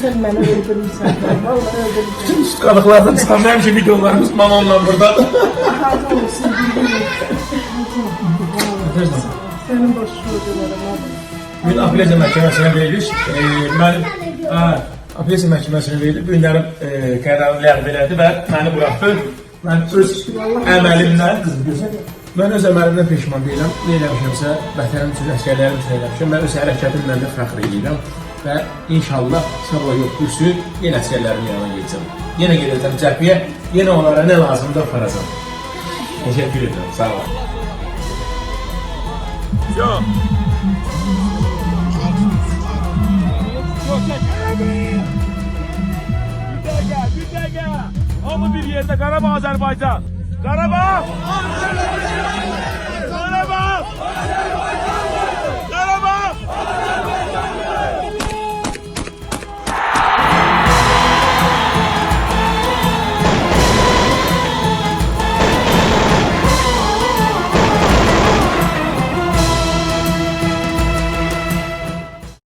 Sen beni öldürürsen. Vallahi öldürürsen. Ustalıklardan çıkan ki videolarımız mamamla burada. Razı olsun. Senin başına dönerim abi. Bugün apelasiya məhkəməsinə verilir. E, mənim hə, apelasiya məhkəməsinə verilir. Bu günlərim e, qərarı ləğv elədi və məni buraxdı. Mən öz əməlimdən mən öz əməlimdən peşman deyiləm. Nə eləmişəmsə, vətənim üçün, əsgərlərim üçün eləmişəm. Mən öz hərəkətimlə də fəxr edirəm və inşallah sabah yox kürsü yenə əsgərlərin yanına gedəcəm. Yenə gedəcəm cəbhəyə, yenə onlara nə lazımdır aparacam. Teşekkür ederim. Sağ olun. Yok. Hamı bir yerde Karabağ Azerbaycan. Karabağ!